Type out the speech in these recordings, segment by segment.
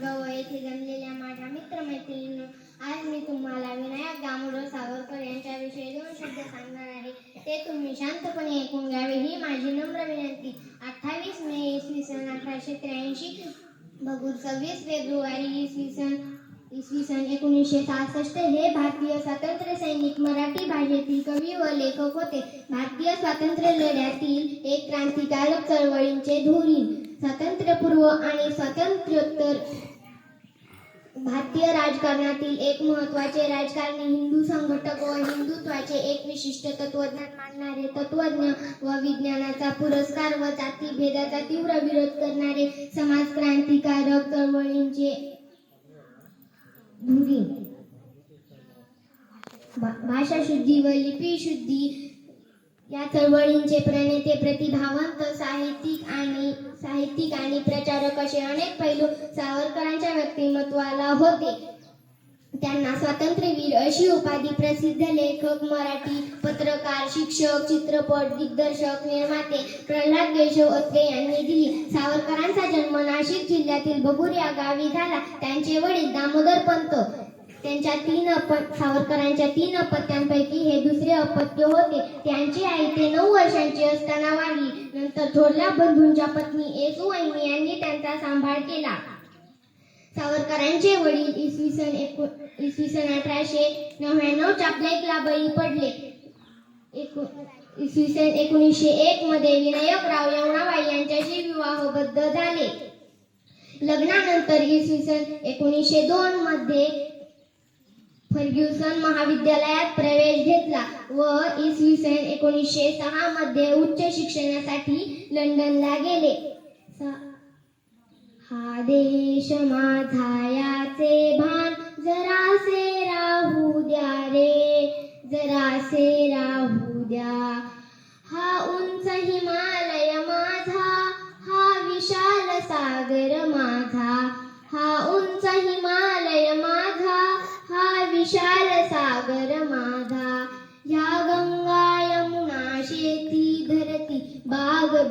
गाव येथे जमलेल्या माझ्या मित्रमैत्रिणींनो आज मी तुम्हाला विनायक दामोदर सावरकर यांच्याविषयी दोन शब्द सांगणार आहे. ते तुम्ही शांतपणे ऐकून घ्यावे. ही माझी नम्र विनंती. अठ्ठावीस मे इसवी सन अठराशे त्र्याऐंशी बघून सव्वीस फेब्रुवारी इसवी सन इसवी सन एकोणीसशे सहासष्ट हे भारतीय स्वातंत्र्य सैनिक मराठी भाषेतील कवी व लेखक होते. भारतीय स्वातंत्र्य लढ्यातील एक क्रांतिकारक चळवळींचे धोरी. स्वातंत्र्यपूर्व आणि प्रत्युत्तर भारतीय राजकारणातील एक महत्त्वाचे राजकारणी हिंदू संघटक व हिंदुत्वाचे एक विशिष्ट तत्वज्ञान मानणारे तत्वज्ञ व विज्ञानाचा पुरस्कार व जातीभेदाचा तीव्र विरोध करणारे समाज क्रांतिकारक चळवळींचे भाषा शुद्धी व लिपी शुद्धी या चळवळींचे प्रणेते प्रतिभावंत साहित्यिक आणि साहित्यिक आणि प्रचारक असे अनेक पैलू सावरकरांच्या व्यक्तिमत्वाला होते. त्यांना स्वातंत्र्यवीर अशी उपाधी प्रसिद्ध लेखक मराठी पत्रकार शिक्षक चित्रपट दिग्दर्शक निर्माते प्रल्हाद केशव अत्रे यांनी दिली. सावरकरांचा जन्म नाशिक जिल्ह्यातील बगुर या गावी झाला. त्यांचे वडील दामोदर पंत त्यांच्या तीन अपत सावरकरांच्या तीन अपत्यांपैकी हे दुसरे अपत्य होते. त्यांची आई ते नऊ वर्षांची असताना वाढली. नंतर थोरल्या बंधूंच्या पत्नी येसुवहिनी यांनी त्यांचा सांभाळ केला. सावरकरांचे वडील इसवी सन एको इसवी सन अठराशे नव्याण्णवच्या प्लेगला बळी पडले. एको इसवी सन एकोणीसशे एक मध्ये विनायकराव यवनाबाई यांच्याशी विवाहबद्ध झाले. लग्नानंतर इसवी सन एकोणीसशे दोन मध्ये फर्ग्युसन महाविद्यालयात प्रवेश घेतला व इसवी सन एकोणीसशे सहा मध्ये उच्च शिक्षणासाठी लंडनला गेले. हा देश माझा याचे भान. जरासे राहू द्या रे जरासे राहू द्या. हा उंच हिमालय माझा हा विशाल सागर माझा. हा उंच हिमालय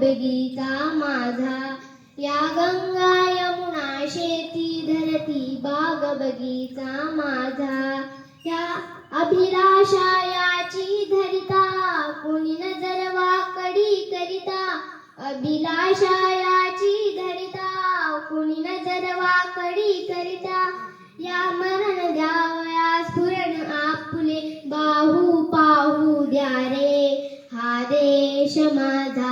बगीचा माझा. या गंगा यमुना शेती धरती बाग बगीचा माझा. या अभिलाषा याची धरिता कुणी नजर वाकडी करिता. अभिलाषा याची धरिता कुणी नजर वाकडी करिता. या मरण द्यावया स्फुरण आपुले बाहू पाहू द्या रे. हा देश माझा.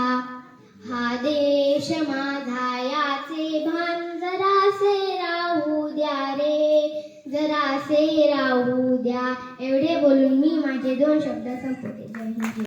देश माझा याचे भान जरासे राहू द्या रे. जरासे राहू द्या. एवढे बोलून मी माझे दोन शब्द संपवते. जय हिंद.